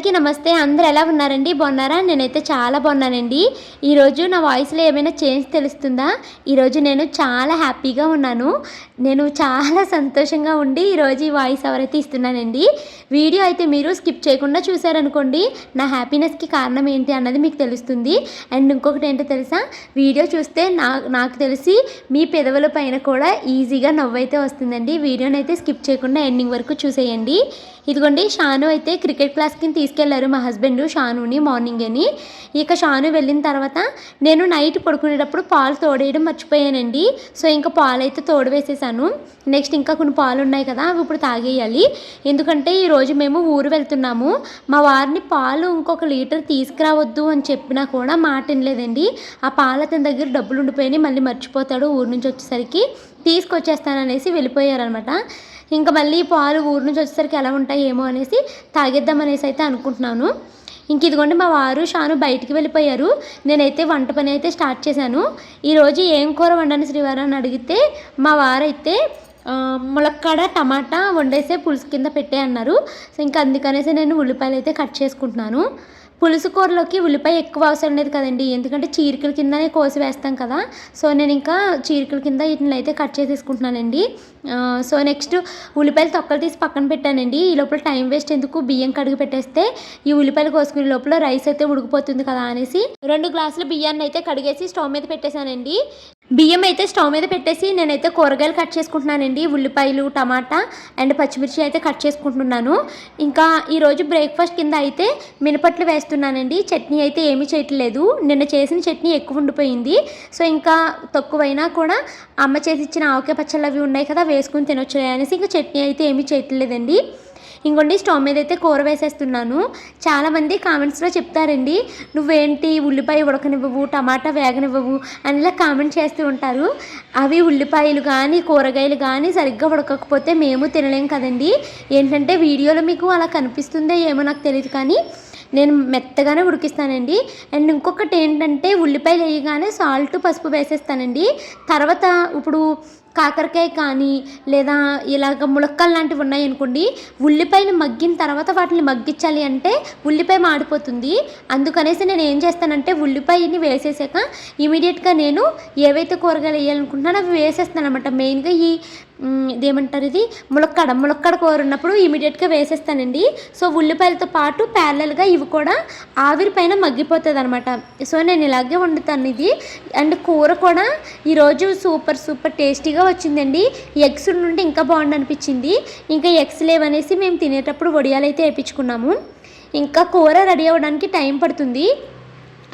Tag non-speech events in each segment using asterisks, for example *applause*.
అందరికీ నమస్తే. అందరు ఎలా ఉన్నారండి? బాగున్నారా? నేనైతే చాలా బాగున్నానండి. ఈరోజు నా వాయిస్లో ఏమైనా చేంజ్ తెలుస్తుందా? ఈరోజు నేను చాలా హ్యాపీగా ఉన్నాను. నేను చాలా సంతోషంగా ఉండి ఈరోజు ఈ వాయిస్ ఎవరైతే ఇస్తున్నానండి వీడియో అయితే మీరు స్కిప్ చేయకుండా చూసారనుకోండి నా హ్యాపీనెస్కి కారణం ఏంటి అన్నది మీకు తెలుస్తుంది. అండ్ ఇంకొకటి ఏంటో తెలుసా? వీడియో చూస్తే నా నాకు తెలిసి మీ పెదవుల పైన కూడా ఈజీగా నవ్వైతే వస్తుందండి. వీడియోని అయితే స్కిప్ చేయకుండా ఎండింగ్ వరకు చూసేయండి. ఇదిగోండి షాను అయితే క్రికెట్ క్లాస్కి తీసుకెళ్ళారు మా హస్బెండ్ షానుని మార్నింగ్ అని. ఇక షాను వెళ్ళిన తర్వాత నేను నైట్ పడుకునేటప్పుడు పాలు తోడేయడం మర్చిపోయానండి. సో ఇంకా పాలు అయితే తోడు వేసేసాను. నెక్స్ట్ ఇంకా కొన్ని పాలు ఉన్నాయి కదా అవి ఇప్పుడు తాగేయాలి. ఎందుకంటే ఈరోజు మేము ఊరు వెళ్తున్నాము. మా వారిని పాలు ఇంకొక లీటర్ తీసుకురావద్దు అని చెప్పినా కూడా మాట వినలేదండి. ఆ పాలు అతని దగ్గర డబ్బులు ఉండిపోయినాయి మళ్ళీ మర్చిపోతాడు ఊరు నుంచి వచ్చేసరికి. తీసుకొచ్చేస్తాననేసి వెళ్ళిపోయారనమాట ఇంకా మళ్ళీ పాలు ఊరు నుంచి వచ్చేసరికి ఎలా ఉంటాయి ఏమో అనేసి తాగేద్దాం అనేసి అయితే అనుకుంటున్నాను. ఇంక ఇదిగోండి మా వారు షాను బయటికి వెళ్ళిపోయారు. నేనైతే వంట పని అయితే స్టార్ట్ చేశాను. ఈరోజు ఏం కూర వండని శ్రీవారు అని అడిగితే మా వారైతే ములక్కాడ టమాటా వండేసే పులుసు కింద పెట్టే అన్నారు. సో ఇంకా అందుకనేసి నేను ఉల్లిపాయలు అయితే కట్ చేసుకుంటున్నాను. పులుసు కూరలోకి ఉల్లిపాయ ఎక్కువ అవసరం లేదు కదండి. ఎందుకంటే చీరికల కిందనే కోసి వేస్తాం కదా. సో నేను ఇంకా చీరికల కింద వీటిని అయితే కట్ చేసేసుకుంటున్నానండి. సో నెక్స్ట్ ఉల్లిపాయలు తొక్కలు తీసి పక్కన పెట్టానండి. ఈ లోపల టైం వేస్ట్ ఎందుకు? బియ్యం కడిగి పెట్టేస్తే ఈ ఉల్లిపాయలు కోసుకునే లోపల రైస్ అయితే ఉడికిపోతుంది కదా అనేసి రెండు గ్లాసులు బియ్యాన్ని అయితే కడిగేసి స్టవ్ మీద పెట్టేశానండి. బియ్యం అయితే స్టవ్ మీద పెట్టేసి నేనైతే కూరగాయలు కట్ చేసుకుంటున్నానండి. ఉల్లిపాయలు టమాటా అండ్ పచ్చిమిర్చి అయితే కట్ చేసుకుంటున్నాను. ఇంకా ఈరోజు బ్రేక్ఫాస్ట్ కింద అయితే మినపట్లు వేస్తున్నానండి. చట్నీ అయితే ఏమీ చేయట్లేదు. నిన్న చేసిన చట్నీ ఎక్కువ ఉండిపోయింది. సో ఇంకా తక్కువైనా కూడా అమ్మ చేసి ఇచ్చిన ఆవకాయ పచ్చళ్ళు అవి ఉన్నాయి కదా వేసుకుని తినొచ్చు అనేసి ఇంకా చట్నీ అయితే ఏమీ చేయట్లేదండి. ఇంకోండి స్టవ్ మీద అయితే కూర వేసేస్తున్నాను. చాలామంది కామెంట్స్లో చెప్తారండి నువ్వేంటి ఉల్లిపాయ ఉడకనివ్వవు టమాటా వేగనివ్వవు అనిలా కామెంట్ చేస్తూ ఉంటారు. అవి ఉల్లిపాయలు కానీ కూరగాయలు కానీ సరిగ్గా ఉడకకపోతే మేము తినలేం కదండి. ఏంటంటే వీడియోలో మీకు అలా కనిపిస్తుందో ఏమో నాకు తెలియదు కానీ నేను మెత్తగానే ఉడికిస్తానండి. అండ్ ఇంకొకటి ఏంటంటే ఉల్లిపాయలు వేయగానే సాల్ట్ పసుపు వేసేస్తానండి. తర్వాత ఇప్పుడు కాకరకాయ కానీ లేదా ఇలాగ ములక్కలు లాంటివి ఉన్నాయనుకోండి ఉల్లిపాయలు మగ్గిన తర్వాత వాటిని మగ్గించాలి అంటే ఉల్లిపాయ మాడిపోతుంది. అందుకనేసి నేను ఏం చేస్తానంటే ఉల్లిపాయని వేసేసాక ఇమీడియట్గా నేను ఏవైతే కూరగాయలు వేయాలనుకుంటున్నానో అవి వేసేస్తాను అనమాట మెయిన్గా ఈ ఇదేమంటారు ఇది? ములక్కడ. ములక్కడ కూర ఉన్నప్పుడు ఇమీడియట్గా వేసేస్తానండి. సో ఉల్లిపాయలతో పాటు ప్యారలల్గా ఇవి కూడా ఆవిరి పైన మగ్గిపోతుంది అనమాట సో నేను ఇలాగే వండుతాను ఇది. అండ్ కూర కూడా ఈరోజు సూపర్ సూపర్ టేస్టీగా వచ్చిందండి. ఎగ్స్ నుండి ఇంకా బాగుంది అనిపించింది ఇంకా ఎగ్స్ లేవనేసి మేము తినేటప్పుడు వడియాలైతే వేయించుకున్నాము ఇంకా కూర రెడీ అవ్వడానికి టైం పడుతుంది.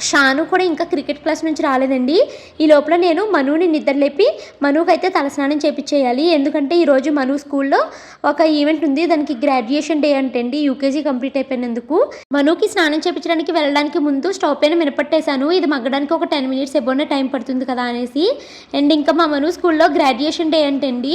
షాను కూడా ఇంకా క్రికెట్ క్లాస్ నుంచి రాలేదండి. ఈ లోపల నేను మనుని నిద్రలేపి మనుకి అయితే తలస్నానం చేపించేయాలి ఎందుకంటే ఈరోజు మను స్కూల్లో ఒక ఈవెంట్ ఉంది. దానికి గ్రాడ్యుయేషన్ డే అంటే అండి యూకేజీ కంప్లీట్ అయిపోయినందుకు మనుకి స్నానం చేపించడానికి వెళ్ళడానికి ముందు స్టవ్ పైన మినపట్టేశాను. ఇది మగ్గడానికి ఒక టెన్ మినిట్స్ ఎబోనే టైం పడుతుంది కదా అనేసి. అండ్ ఇంకా మా మను స్కూల్లో గ్రాడ్యుయేషన్ డే అంటే అండి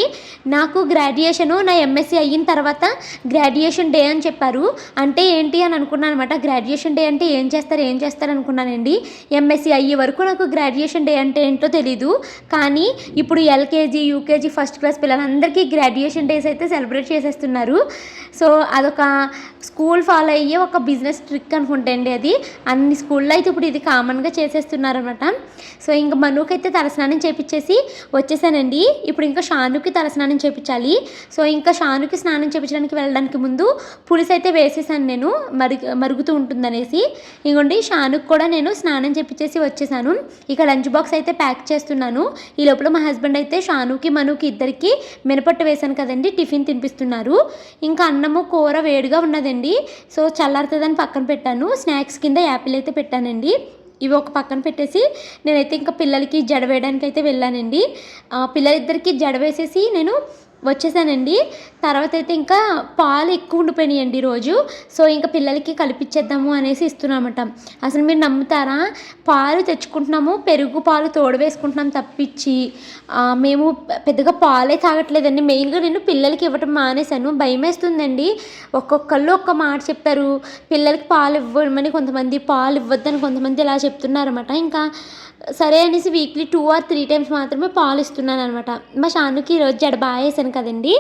నాకు గ్రాడ్యుయేషను నా ఎంఎస్సీ అయిన తర్వాత గ్రాడ్యుయేషన్ డే అని చెప్పారు. అంటే ఏంటి అని అనుకున్నాను అనమాట. గ్రాడ్యుయేషన్ డే అంటే ఏం చేస్తారు ఏం చేస్తారు అనుకున్నాను అనుకున్నానండి ఎంఎస్సీ అయ్యే వరకు నాకు గ్రాడ్యుయేషన్ డే అంటే ఏంటో తెలీదు. కానీ ఇప్పుడు ఎల్కేజీ యూకేజీ ఫస్ట్ క్లాస్ పిల్లలందరికీ గ్రాడ్యుయేషన్ డేస్ అయితే సెలబ్రేట్ చేసేస్తున్నారు. సో అదొక స్కూల్ ఫాలో అయ్యే ఒక బిజినెస్ ట్రిక్ అనుకుంటండి అది. అన్ని స్కూల్లో అయితే ఇప్పుడు ఇది కామన్గా చేసేస్తున్నారనమాట సో ఇంకా మనుకైతే అయితే తలస్నానం చేపించేసి వచ్చేసానండి. ఇప్పుడు ఇంకా షానుకి తలస్నానం చేపించాలి సో ఇంకా షానుకి స్నానం చేపించడానికి వెళ్ళడానికి ముందు పులుసు అయితే వేసేసాను నేను మరుగు మరుగుతూ ఉంటుందనేసి. ఇంకోండి షానుకి కూడా నేను నేను స్నానం చేపించేసి వచ్చేసాను. ఇక లంచ్ బాక్స్ అయితే ప్యాక్ చేస్తున్నాను. ఈ లోపల మా హస్బెండ్ అయితే షానుకి మనుకి ఇద్దరికి మినపట్టు వేశాను కదండి టిఫిన్ తినిపిస్తున్నారు. ఇంకా అన్నము కూర వేడిగా ఉన్నదండి. సో చల్లారుతుందని పక్కన పెట్టాను. స్నాక్స్ కింద యాపిల్ అయితే పెట్టానండి. ఇవి ఒక పక్కన పెట్టేసి నేనైతే ఇంకా పిల్లలకి జడ వేయడానికి అయితే వెళ్ళానండి పిల్లలిద్దరికి జడ వేసేసి నేను వచ్చేసానండి. తర్వాత అయితే ఇంకా పాలు ఎక్కువ ఉండిపోయినాయండి రోజు సో ఇంకా పిల్లలకి కలిపిచ్చేద్దాము అనేసి ఇస్తున్నామట. అసలు మీరు నమ్ముతారా? పాలు తెచ్చుకుంటున్నాము పెరుగు పాలు తోడు వేసుకుంటున్నాం తప్పించి మేము పెద్దగా పాలే తాగట్లేదండి. మెయిన్గా నేను పిల్లలకి ఇవ్వటం మానేశాను. భయం వేస్తుందండి ఒక్కొక్కళ్ళు ఒక్క మాట చెప్తారు. పిల్లలకి పాలు ఇవ్వమని కొంతమంది పాలు ఇవ్వద్దని కొంతమంది ఇలా చెప్తున్నారన్నమాట. ఇంకా సరే అనేసి weekly two or three times మాత్రమే పాలు ఇస్తున్నాను అనమాట మా షానుకి ఈరోజు జడ బాగా వేసాను కదండి.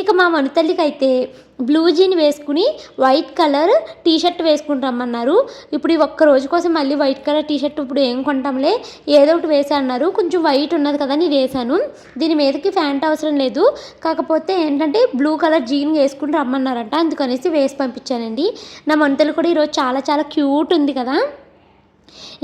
ఇక మా మనుతల్లికి అయితే బ్లూ జీన్ వేసుకుని వైట్ కలర్ టీ షర్ట్ వేసుకుని రమ్మన్నారు. ఇప్పుడు ఈ ఒక్క రోజు కోసం మళ్ళీ వైట్ కలర్ టీ షర్ట్ ఇప్పుడు ఏం కొంటాంలే? ఏదో ఒకటి వేసా అన్నారు. కొంచెం వైట్ ఉన్నది కదా నేను వేసాను. దీని మీదకి ఫ్యాంట్ అవసరం లేదు. కాకపోతే ఏంటంటే బ్లూ కలర్ జీన్ వేసుకుని రమ్మన్నారంట. అందుకనేసి వేసి పంపించానండి. నా మంటలు కూడా ఈరోజు చాలా చాలా క్యూట్ ఉంది కదా.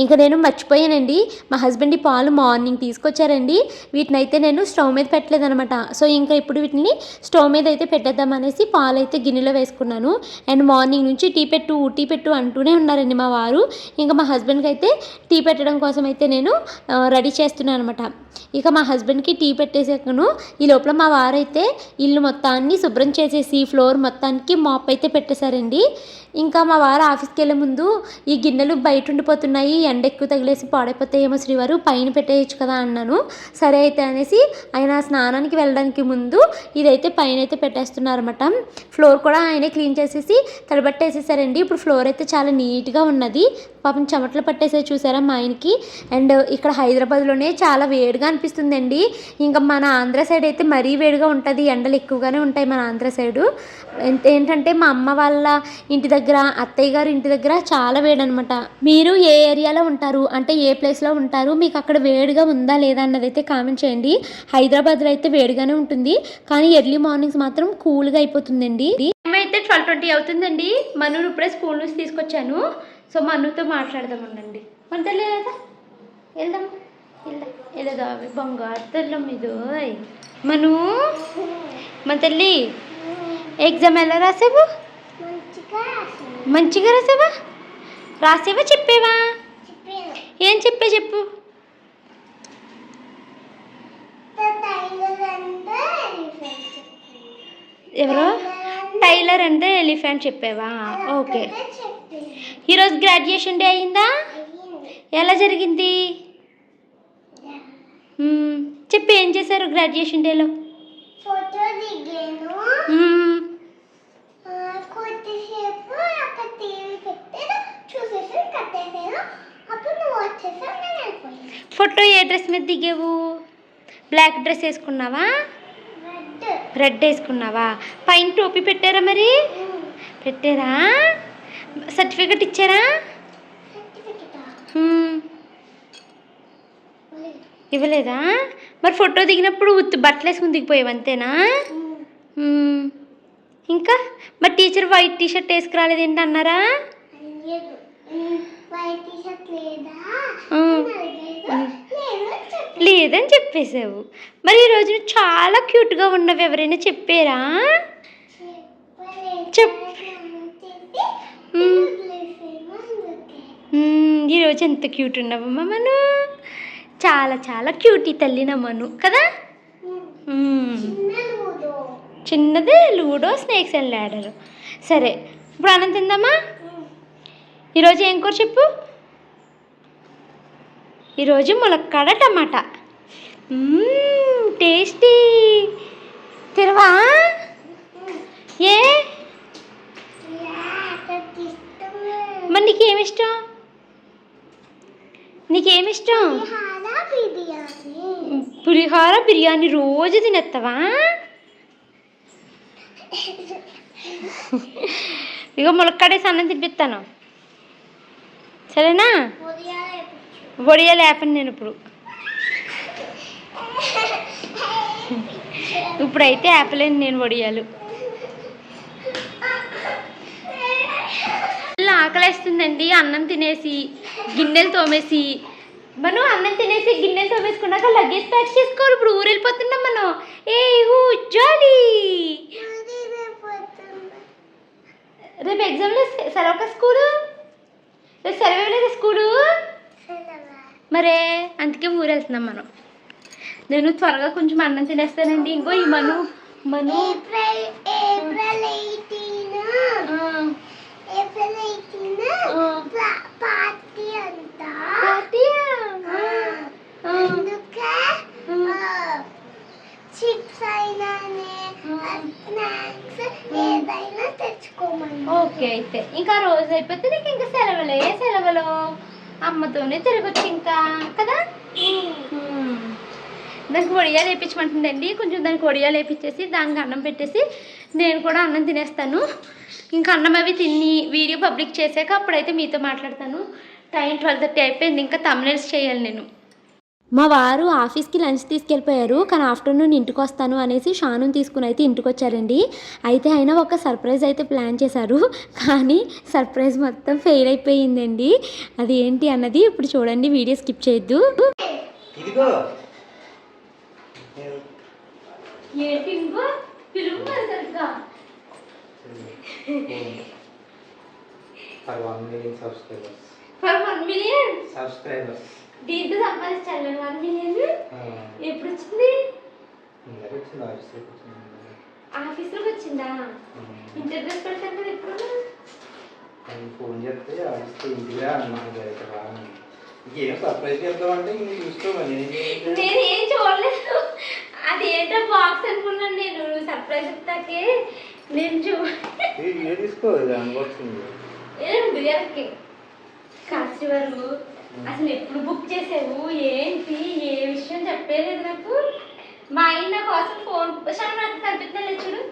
ఇంకా నేను మర్చిపోయానండి. మా హస్బెండ్ ఈ పాలు మార్నింగ్ తీసుకొచ్చారండి. వీటిని అయితే నేను స్టవ్ మీద పెట్టలేదనమాట. సో ఇంకా ఇప్పుడు వీటిని స్టవ్ మీద అయితే పెట్టేద్దాం అనేసి పాలు అయితే గిన్నెలో వేసుకున్నాను. అండ్ మార్నింగ్ నుంచి టీ పెట్టు టీ పెట్టు అంటూనే ఉన్నారండి మా వారు. ఇంకా మా హస్బెండ్కి అయితే టీ పెట్టడం కోసం అయితే నేను రెడీ చేస్తున్నాను అనమాట ఇక మా హస్బెండ్కి టీ పెట్టేసాకను. ఈ లోపల మా వారైతే ఇల్లు మొత్తాన్ని శుభ్రం చేసేసి ఫ్లోర్ మొత్తానికి మాప్ అయితే పెట్టేశారండి. ఇంకా మా వారు ఆఫీస్కి వెళ్ళే ముందు ఈ గిన్నెలు బయట ఉండిపోతున్నాయి ఎండ ఎక్కువ తగిలేసి పాడైపోతాయేమో శ్రీవారు పైన పెట్టేయచ్చు కదా అన్నాను. సరే అయితే అనేసి ఆయన స్నానానికి వెళ్ళడానికి ముందు ఇదైతే పైన అయితే పెట్టేస్తున్నారన్నమాట. ఫ్లోర్ కూడా ఆయనే క్లీన్ చేసేసి తడబట్టేసేసారండి ఇప్పుడు ఫ్లోర్ అయితే చాలా నీట్గా ఉన్నది. పాపం చెమటలు పట్టేసే చూసారా మా ఆయనకి? అండ్ ఇక్కడ హైదరాబాద్లోనే చాలా వేడిగా అనిపిస్తుందండి. ఇంకా మన ఆంధ్ర సైడ్ అయితే మరీ వేడిగా ఉంటుంది. ఎండలు ఎక్కువగానే ఉంటాయి మన ఆంధ్ర సైడు. ఏంటంటే మా అమ్మ వాళ్ళ ఇంటి దగ్గర అత్తయ్య గారు ఇంటి దగ్గర చాలా వేడి అనమాట మీరు ఏ ఏరియాలో ఉంటారు? అంటే ఏ ప్లేస్లో ఉంటారు? మీకు అక్కడ వేడిగా ఉందా లేదా అన్నది అయితే కామెంట్ చేయండి. హైదరాబాద్లో అయితే వేడిగానే ఉంటుంది. కానీ ఎర్లీ మార్నింగ్స్ మాత్రం కూల్గా అయిపోతుందండి. అయితే ట్వెల్వ్ ట్వంటీ అవుతుందండి. మనూరు ఇప్పుడే స్కూల్ నుంచి తీసుకొచ్చాను. సో మనుతో మాట్లాడదాం ఉండండి మన తల్లి లేదా వెళ్దాం. వెళ్దాం. వెళ్ళదా బంగారు తెల్లం ఇది. మను మన తల్లి ఎగ్జామ్ ఎలా రాసావు? మంచిగా రాసావా? రాసావా చెప్పేవా. ఏం చెప్పే చెప్పు. ఎవరు? టైలర్ అంటే ఎలిఫెంట్ చెప్పావా? ఓకే. ఈరోజు గ్రాడ్యుయేషన్ డే అయిందా. ఎలా జరిగింది. చెప్పు ఏం చేశారు గ్రాడ్యుయేషన్ డేలో? ఫోటో ఏ డ్రెస్ మీద దిగావు? బ్లాక్ డ్రెస్ వేసుకున్నావా? రెడ్ వేసుకున్నావా? పైన టోపీ పెట్టారా మరి? పెట్టారా? సర్టిఫికెట్ ఇచ్చారా. ఇవ్వలేదా? మరి ఫోటో దిగినప్పుడు ఉత్తి బట్టలు వేసుకుని దిగిపోయావు అంతేనా. ఇంకా? మరి టీచర్ వైట్ టీ షర్ట్ వేసుకురాలేదు ఏంటి అన్నారా? వైట్ లేదా. లేదని చెప్పేసావు మరి ఈరోజు నువ్వు చాలా క్యూట్గా ఉన్నవి ఎవరైనా చెప్పారా. చెప్. ఈరోజు ఎంత క్యూట్ ఉన్నావమ్మా మను. చాలా చాలా క్యూట్ ఈ తల్లి నా మను కదా. చిన్నదే లూడో స్నేక్స్ అండ్ ల్యాడర్ సరే ఇప్పుడు అన్నం తిందామా? ఈరోజు ఏం కూర చెప్పు? ఈరోజు ములక్కాడ టమాటా. టేస్టీ. తిరవా? ఏ? మరి నీకేమిష్టం? నీకేమిష్టం? పులిహోర బిర్యానీ పులిహోర బిర్యానీ రోజు తినేస్తావా ఇక ములక్కాడే సన్నం తినిపిస్తాను సరేనా? వడియాలు లేపను నేను ఇప్పుడు. ఇప్పుడైతే ఆపలేను నేను వడియాలు. ఇలా ఆకలేస్తుందండి అన్నం తినేసి గిన్నెలు తోమేసి. మనం అన్నం తినేసి గిన్నెలు తోమేసుకున్నాక లగేజ్ ప్యాక్ చేసుకోవాలి ఇప్పుడు ఊరు వెళ్ళిపోతున్నాం మనం. ఏ హూ జాలీ. రేపు ఎగ్జామ్లో సెలవు స్కూలు. రేపు సెలవు స్కూలు. మరే అందుకే ఊరు వెళ్తున్నాం మనం. నేను త్వరగా కొంచెం అన్నం తినేస్తానండి. ఇంకో ఈ మను మను. ఓకే అయితే. ఇంకా రోజు అయిపోతే నీకు ఇంకా సెలవులే. సెలవులు? అమ్మతోనే తిరగొచ్చు ఇంకా కదా. దానికి వడియాలు వేయించమంటుందండి కొంచెం దానికి వడియాలు వేయించేసి దానికి అన్నం పెట్టేసి నేను కూడా అన్నం తినేస్తాను. ఇంకా అన్నం అవి తిని వీడియో పబ్లిక్ చేశాక అప్పుడైతే మీతో మాట్లాడతాను. టైం ట్వెల్వ్ థర్టీ అయిపోయింది. ఇంకా తమిళస్ చేయాలి నేను. మా వారు ఆఫీస్కి లంచ్ తీసుకెళ్ళిపోయారు. కానీ ఆఫ్టర్నూన్ ఇంటికి వస్తాను అనేసి షాను తీసుకుని అయితే ఇంటికి వచ్చారండి అయితే ఆయన ఒక సర్ప్రైజ్ అయితే ప్లాన్ చేశారు. కానీ సర్ప్రైజ్ మొత్తం ఫెయిల్ అయిపోయిందండి. అది ఏంటి అన్నది ఇప్పుడు చూడండి. వీడియో స్కిప్ చేయొద్దు. సబ్స్క్రైబర్స్ దీంతో సంపాదించాలి వన్ మిలియన్ ఎప్పుడు వచ్చింది ఆఫీస్లోకి వచ్చింది వచ్చిందా ఇంటర్వ్యూస్ పెడతాను కదా ఎప్పుడు ఫోన్ చేస్తే ఆఫీస్కి ఇంటికి రా అన్నాను సర్ప్రైజ్ చేద్దామంటే ఇంక చూసుకోమని నేను ఏం చూడలేదు. అది ఏంటో బాక్స్ అనుకున్నాను నేను. సర్ప్రైజ్ ఇస్తాకే నేను చూ తీసుకో అన్బాక్సింగ్ బిర్యానీకి కాస్ట్ వరకు. అసలు ఎప్పుడు బుక్ చేసావు? ఏంటి? ఏ విషయం చెప్పలేదు నాకు? మా ఆయన నా కోసం ఫోన్ చాలా నాకు కనిపిస్తుంది? చూడు.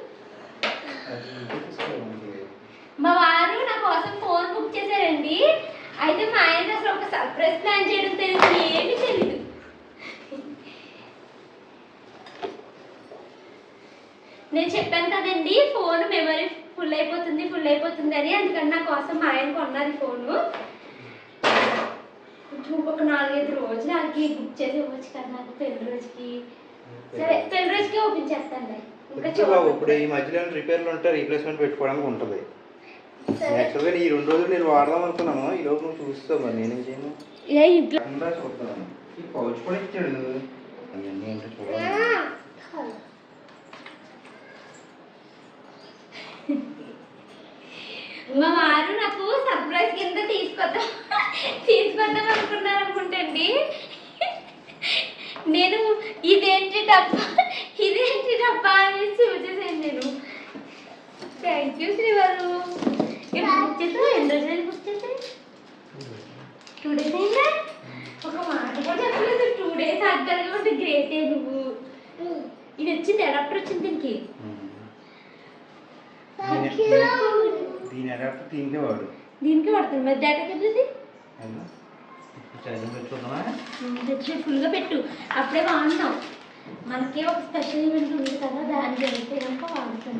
మా వారు నా కోసం ఫోన్ బుక్ చేశారండి. అయితే మా ఆయన అసలు ఒక సర్ప్రైజ్ ప్లాన్ చేయడం తెలియదు. ఏమీ తెలియదు నేను చెప్పాను కదండి ఫోన్ మెమరీ ఫుల్ అయిపోతుంది ఫుల్ అయిపోతుంది అని. అందుకని నా కోసం మా ఆయన కొన్నారు ఫోను ఇంకొక నాలుగైదు రోజులు వాళ్ళకి బుక్ చేసి ఇవ్వచ్చు కదా నాకు పెళ్ళి రోజుకి. సరే పెళ్ళి రోజుకి ఓపెన్ చేస్తాను ఇప్పుడు ఈ మధ్యలో రిపేర్లు ఉంటే రీప్లేస్మెంట్ పెట్టుకోవడానికి ఉంటుంది. యాక్చువల్గా ఈ రెండు రోజులు నేను వాడదాం అనుకున్నాను ఈ లోపు నువ్వు చూస్తావు మరి నేనేం చేయను? ఏ ఇంట్లో చూద్దాం ఈ పౌచ్ కూడా ఇచ్చాడు. అవన్నీ ఏంటో చూడాలి. *laughs* మా వారు నాకు సర్ప్రైజ్ కింద తీసుకొద్దాం. తీసుకొద్దాం అనుకున్నారు అనుకుంటండి నేను ఇదేంటి డబ్బా? ఇదేంటి డబ్బా అని చూసేసాను నేను. థ్యాంక్ యూ శ్రీవారు. బుక్ చేసావు? ఎన్ని రోజులు బుక్ టూ డేస్ అయిందా? ఒక మాట కూడా చెప్పలేదు. టూ డేస్ ఆగలిగా ఉంటే గ్రేటే నువ్వు. ఇది వచ్చింది అడాప్టర్ వచ్చింది దీనికి. దీని అడాప్టర్ దీనికే వాడు దీనికి పడుతుంది మరి డేటా కెళ్ళింది ఫుల్గా పెట్టు. అప్పుడే వాడుతాం మనకే ఒక స్పెషల్ ఈవెంట్ ఉంది కదా దాని జరిగితే కనుక వాడుతాం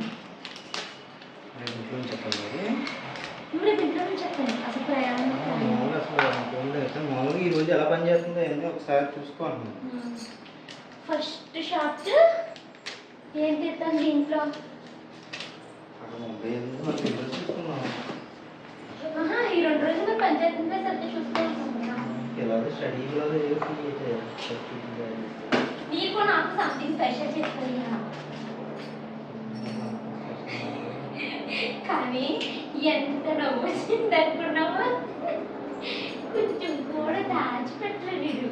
రేపు ఇంట్లో నుంచి చెప్పండి అసలు ప్రయాణం. మామూలుగా అసలు ఫోన్ లేదు. అసలు మామూలుగా ఈ రోజు ఎలా పని చేస్తుందో అన్నీ ఒకసారి చూసుకోండి ఫస్ట్ షార్ట్ ఏం తీస్తాం దీంట్లో అక్కడ ముంబై ఎందుకు మనం ఇంట్లో చూసుకున్నాం ఆహా, ఈ రెండు రోజులు పంచాయతీలో సరిగ్గా చూసుకోవాలనుకుంటున్నాం ఎలాగో స్టడీ కూడా నీకు నాకు సంథింగ్ స్పెషల్ కానీ ఎంత నవ్వు వచ్చింది అనుకున్నావా కొంచెం కూడా దాచిపెట్టలేదు వీడు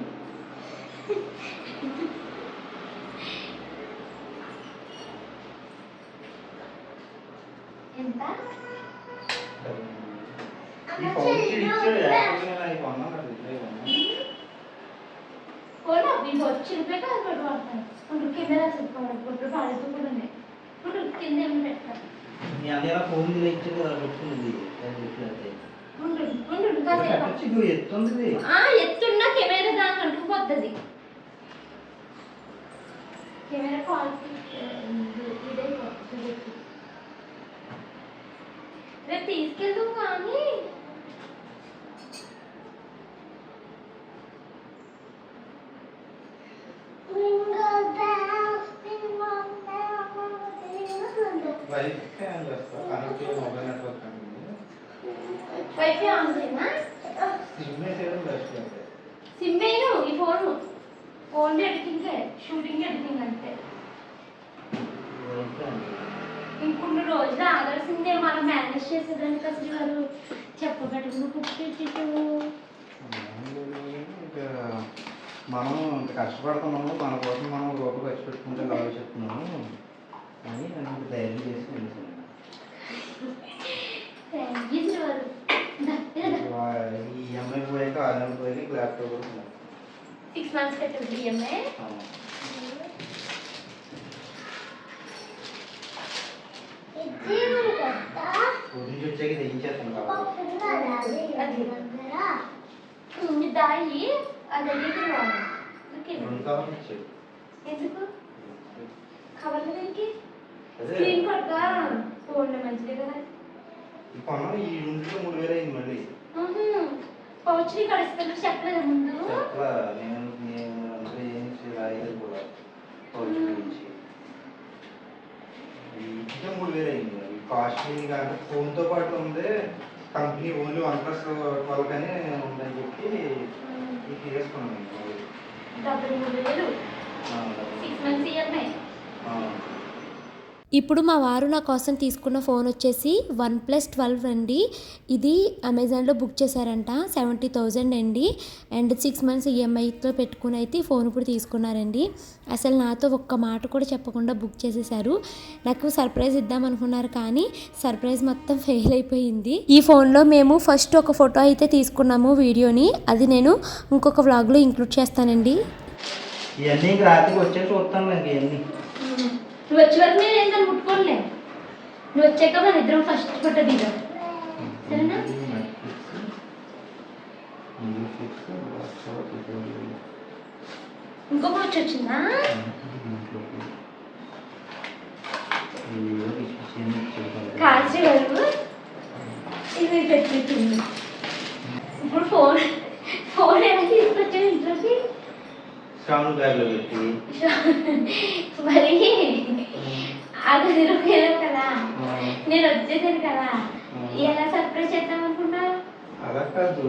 ఎంత ఈ ఫోన్ ఇచ్చాడు లేకపోతే నేను అది కొన్నాను అది ఇప్పుడే కొన్నాను. పోనా మీకు వచ్చి రూపాయి కాదు వాడతాను. ఇప్పుడు కింద రాసి ఇప్పుడు పాడుతూ కూడా ఉన్నాయి. ఇప్పుడు కింద ఏమి పెడతాను మీ అన్నయ్య ఫోన్ మీద ఇచ్చింది కదా పెట్టుకుంది. ఎత్తుంది ఎత్తున్న కెమెరా దానికి అంటుకుపోతుంది. కెమెరా క్వాలిటీ రేపు తీసుకెళ్దాం కానీ వైఫ్ ఆన్ చేస్తా connect mobile network company wifi on చేయనా సిమ్ వేసేయడం బెస్ట్ అంటే సిమ్ వేయను ఈ ఫోను ఓన్లీ ఎడిటింగే షూటింగ్ ఎడిటింగ్ అంతే వైఫై అండి ఇంకొన్ని రోజులు ఆగాల్సిందే మనం మేనేజ్ చేసేదానికి అసలు వారు చెప్పగట్టుకుని పుట్టించు ఇంకా మనం ఇంత కష్టపడుతున్నాము మన కోసం మనం ఒక రూపాయి ఖర్చు పెట్టుకుంటే లాభ చెప్తున్నాము అని నన్ను ధైర్యం చేసి వెళ్ళాను ఈ పోయాక ఆరు నెలలు పోయాక ల్యాప్టాప్ కూడా ఉంది. సిక్స్ మంత్స్ పెట్టండి ఈఎంఐ ఆ. ఇది కదా ఊరి నుంచి వచ్చాక తెగించేస్తాను కాబట్టి అది. దాయి అది. ఇచ్చాడు ఎందుకు? కవర్లు దానికి స్క్రీన్ కొడతా. ఫోన్లో మంచిదే కదా. ఈ కొన్నాను ఈ మూడు వేలు అయింది మళ్ళీ. పౌచ్ని కడుస్తాను చెప్పలేదు ముందు? అట్లా నేను నేను అంతా ఏం రాయలేదు కూడా. పౌచ్ గురించి. ఇంట్లో మూడు వేలు అయింది. కాస్ట్లీ కాక ఫోన్తో పాటు ఉంది కంపెనీ ఓన్లీ వన్ ప్లస్ వాళ్ళకనే ఉందని చెప్పి తీసుకున్నాను నేను. డెబ్బై మూడు వేలు సిక్స్ మంత్స్ ఈఎంఐ. ఇప్పుడు మా వారు నా కోసం తీసుకున్న ఫోన్ వచ్చేసి వన్ ప్లస్ ట్వెల్వ్ అండి. ఇది అమెజాన్లో బుక్ చేశారంట సెవెంటీ థౌజండ్ అండి. అండ్ సిక్స్ మంత్స్ ఈఎంఐతో పెట్టుకుని అయితే ఈ ఫోన్ ఇప్పుడు తీసుకున్నారండి. అసలు నాతో ఒక్క మాట కూడా చెప్పకుండా బుక్ చేసేసారు నాకు సర్ప్రైజ్ ఇద్దాం అనుకున్నారు కానీ సర్ప్రైజ్ మొత్తం ఫెయిల్ అయిపోయింది. ఈ ఫోన్లో మేము ఫస్ట్ ఒక ఫోటో అయితే తీసుకున్నాము వీడియోని. అది నేను ఇంకొక వ్లాగ్లో ఇంక్లూడ్ చేస్తానండి. ఇవన్నీ రాత్రికి వచ్చాక చూస్తాను నాకు ఇవన్నీ నువ్వు వచ్చే వరకు నేను ఏం దాన్ని ముట్టుకోలే నువ్వు వచ్చాక మన ఇద్దరం ఫస్ట్ ఫోటో దిగాం. సరేనా? ఇంకో వచ్చి వచ్చిందా? కాల్చి వరకు ఇది పెట్టింది ఇప్పుడు ఫోన్ ఫోన్ స్టాండ్ బ్యాగ్లో పెట్టి మరి గదిలో వెళ్ళావు కదా? నేను వచ్చేసాను కదా. ఎలా సర్ప్రైజ్ చేద్దాం అనుకున్నావు అలా కాదు.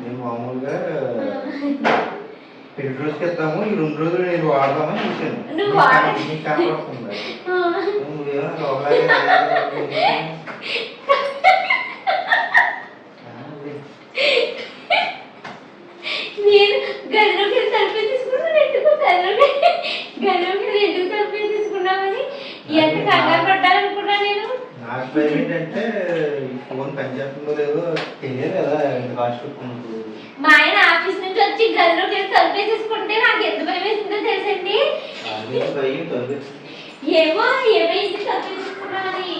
నేను మామూలుగా పెళ్ళి రోజుకి ఇద్దాము ఈ రెండు రోజులు నేను వాడదామని చూశాను. నువ్వు వాడ- నీకు కనపడుతుంది *laughs* నాకు ఒకలాగే అదే. నేను గదిలోకి వెళ్ళి సర్ప్రైజ్ తీసుకున్నాను ఎందుకు గదిలోకి గదిలోకి వెళ్ళి ఎందుకు సర్ప్రైజ్ తీసుకున్నామని ఎంత కంగారు పడ్డాలనుకున్నా నేను నాకు భయం ఏంటంటే ఈ ఫోన్ పనిచేస్తుందో లేదో తెలియదు కదా కాస్ట్ పెట్టుకుంటూ మా ఆయన ఆఫీస్ నుంచి వచ్చి గదిలోకి వెళ్ళి సర్ప్రైజ్ తీసుకుంటే నాకు ఎంత భయం వేసిందో తెలుసండి? భయం ఏమో ఏమైంది సర్ప్రైజ్ తీసుకున్నామని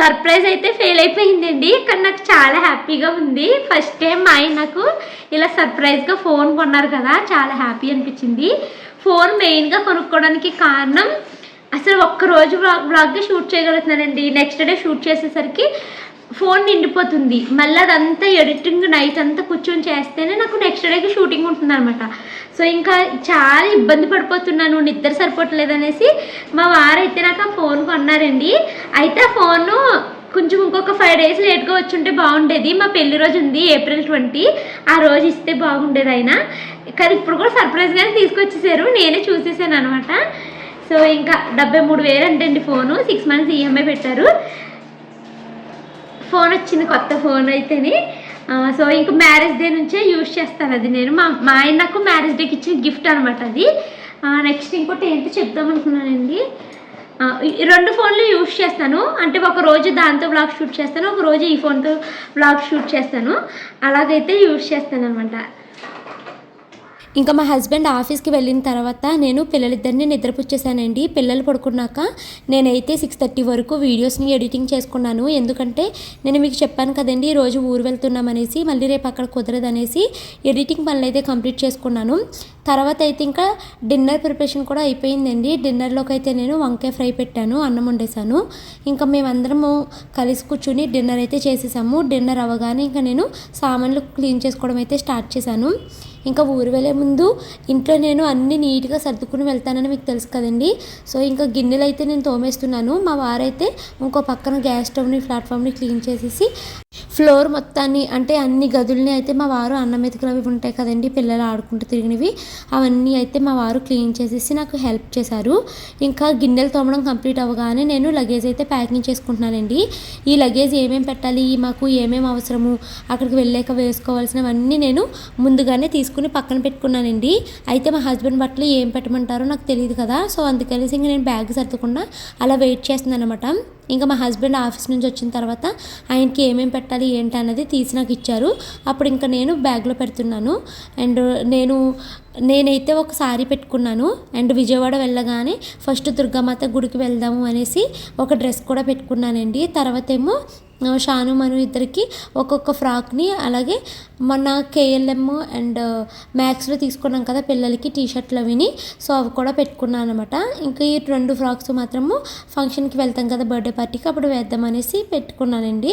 సర్ప్రైజ్ అయితే ఫెయిల్ అయిపోయిందండి కానీ నాకు చాలా హ్యాపీగా ఉంది. ఫస్ట్ టైం మా ఆయన నాకు ఇలా సర్ప్రైజ్గా ఫోన్ కొన్నారు కదా చాలా హ్యాపీ అనిపించింది. ఫోన్ మెయిన్గా కొనుక్కోవడానికి కారణం అసలు ఒక్క రోజు బ్లాగ్గా షూట్ చేయగలుగుతున్నానండి. నెక్స్ట్ డే షూట్ చేసేసరికి ఫోన్ నిండిపోతుంది. మళ్ళీ అదంతా ఎడిటింగ్ నైట్ అంతా కూర్చొని చేస్తేనే నాకు నెక్స్ట్ డేకి షూటింగ్ ఉంటుంది అనమాట సో ఇంకా చాలా ఇబ్బంది పడిపోతున్నాను నిద్ర సరిపోవట్లేదు అనేసి మా వారైతే నాకు ఆ ఫోన్ కొన్నారండి. అయితే ఆ ఫోను కొంచెం ఇంకొక ఫైవ్ డేస్ లేట్గా వచ్చి ఉంటే బాగుండేది. మా పెళ్ళి రోజు ఉంది ఏప్రిల్ ట్వంటీ. ఆ రోజు ఇస్తే బాగుండేది అయినా కానీ ఇప్పుడు కూడా సర్ప్రైజ్గానే తీసుకొచ్చేసారు. నేనే చూసేసాను అనమాట సో ఇంకా డెబ్బై మూడు వేలు అంటండి ఫోను. సిక్స్ మంత్స్ ఈఎంఐ పెట్టారు. ఫోన్ వచ్చింది కొత్త ఫోన్ అయితేని సో ఇంక మ్యారేజ్ డే నుంచే యూజ్ చేస్తాను అది నేను. మా మా ఆయన నాకు మ్యారేజ్ డేకి ఇచ్చిన గిఫ్ట్ అనమాట అది. నెక్స్ట్ ఇంకోటి ఏంటో చెప్దాం అనుకున్నానండి రెండు ఫోన్లు యూజ్ చేస్తాను. అంటే ఒక రోజు దాంతో బ్లాగ్ షూట్ చేస్తాను ఒక రోజు ఈ ఫోన్తో బ్లాగ్ షూట్ చేస్తాను. అలాగైతే యూజ్ చేస్తాను అనమాట ఇంకా మా హస్బెండ్ ఆఫీస్కి వెళ్ళిన తర్వాత నేను పిల్లలిద్దరిని నిద్రపుచ్చేసానండి. పిల్లలు పడుకున్నాక నేనైతే సిక్స్ థర్టీ వరకు వీడియోస్ని ఎడిటింగ్ చేసుకున్నాను. ఎందుకంటే నేను మీకు చెప్పాను కదండి ఈ రోజు ఊరు వెళ్తున్నామనేసి మళ్ళీ రేపు అక్కడ కుదరదనేసి ఎడిటింగ్ పనులు అయితే కంప్లీట్ చేసుకున్నాను. తర్వాత అయితే ఇంకా డిన్నర్ ప్రిపరేషన్ కూడా అయిపోయిందండి. డిన్నర్లోకి అయితే నేను వంకాయ ఫ్రై పెట్టాను అన్నం వండేసాను ఇంకా మేమందరము కలిసి కూర్చుని డిన్నర్ అయితే చేసేసాము. డిన్నర్ అవ్వగానే ఇంకా నేను సామాన్లు క్లీన్ చేసుకోవడం అయితే స్టార్ట్ చేశాను. ఇంకా ఊరు వెళ్ళే ముందు ఇంట్లో నేను అన్ని నీట్గా సర్దుకుని వెళ్తానని మీకు తెలుసు కదండి. సో ఇంకా గిన్నెలు అయితే నేను తోమేస్తున్నాను. మా వారైతే ఇంకో పక్కన గ్యాస్ స్టవ్ని ప్లాట్ఫామ్ని క్లీన్ చేసేసి ఫ్లోర్ మొత్తాన్ని అంటే అన్ని గదుల్ని అయితే మా వారు అన్నం మెతుకులు అవి ఉంటాయి కదండి పిల్లలు ఆడుకుంటూ తిరిగినవి. అవన్నీ అయితే మా వారు క్లీన్ చేసేసి నాకు హెల్ప్ చేశారు. ఇంకా గిన్నెలు తోమడం కంప్లీట్ అవ్వగానే నేను లగేజ్ అయితే ప్యాకింగ్ చేసుకుంటున్నానండి. ఈ లగేజ్ ఏమేమి పెట్టాలి మాకు ఏమేమి అవసరము అక్కడికి వెళ్ళాక వేసుకోవాల్సినవన్నీ నేను ముందుగానే తీసుకుని పక్కన పెట్టుకున్నానండి. అయితే మా హస్బెండ్ బట్టలు ఏం పెట్టమంటారో నాకు తెలియదు కదా సో అందుకనేసి ఇంకా నేను బ్యాగ్ సర్దకుండా అలా వెయిట్ చేస్తున్నాను అనమాట ఇంకా మా హస్బెండ్ ఆఫీస్ నుంచి వచ్చిన తర్వాత ఆయనకి ఏమేమి పెట్టాలి ఏంటి అన్నది తీసి నాకు ఇచ్చారు. అప్పుడు ఇంకా నేను బ్యాగ్లో పెడుతున్నాను. అండ్ నేను నేనైతే ఒక సారీ పెట్టుకున్నాను. అండ్ విజయవాడ వెళ్ళగానే ఫస్ట్ దుర్గామాత గుడికి వెళ్దాము అనేసి ఒక డ్రెస్ కూడా పెట్టుకున్నానండి. తర్వాత ఏమో షాను మను ఇద్దరికి ఒక్కొక్క ఫ్రాక్ని అలాగే మొన్న కేఎల్ఎం అండ్ మ్యాక్స్లో తీసుకున్నాం కదా పిల్లలకి టీ షర్ట్లు అవిని. సో అవి కూడా పెట్టుకున్నాను అనమాట ఇంకా ఈ రెండు ఫ్రాక్స్ మాత్రము ఫంక్షన్కి వెళ్తాం కదా బర్త్డే పార్టీకి అప్పుడు వేద్దామనేసి పెట్టుకున్నానండి.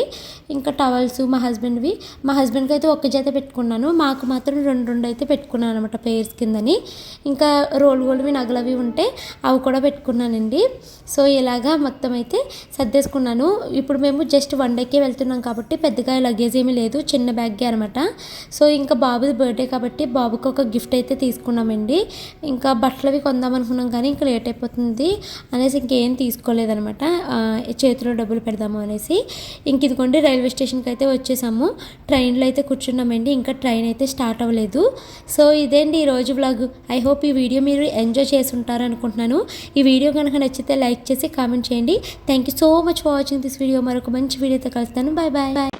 ఇంకా టవల్స్ మా హస్బెండ్వి మా హస్బెండ్కి అయితే ఒక్క జత పెట్టుకున్నాను. మాకు మాత్రం రెండు రెండు అయితే పెట్టుకున్నాను అనమాట పేర్స్ కిందని. ఇంకా రోల్ గోల్డ్వి నగలవి ఉంటే అవి కూడా పెట్టుకున్నానండి. సో ఇలాగా మొత్తం అయితే సర్దేసుకున్నాను. ఇప్పుడు మేము జస్ట్ వన్ డేకే వెళ్తున్నాం కాబట్టి పెద్దగా లగేజ్ ఏమీ లేదు చిన్న బ్యాగే అనమాట సో ఇంకా బాబుది బర్త్డే కాబట్టి బాబుకి ఒక గిఫ్ట్ అయితే తీసుకున్నామండి. ఇంకా బట్టలవి కొందాం అనుకున్నాం కానీ ఇంకా లేట్ అయిపోతుంది అనేసి ఇంకేం తీసుకోలేదనమాట చేతిలో డబ్బులు పెడదాము అనేసి. ఇంక ఇదిగోండి రైల్వే స్టేషన్కి అయితే వచ్చేసాము. ట్రైన్లో అయితే కూర్చున్నామండి. ఇంకా ట్రైన్ అయితే స్టార్ట్ అవ్వలేదు. సో ఇదేంటి ఈరోజు బ్లాగ్ ఐ హోప్ ఈ వీడియో మీరు ఎంజాయ్ చేసి ఉంటారు అనుకుంటున్నాను ఈ వీడియో కనుక నచ్చితే లైక్ లైక్ చేసి కామెంట్ చేయండి. Thank you so much for watching this video మరొక మంచి వీడియోతో కలుస్తాను. Bye bye bye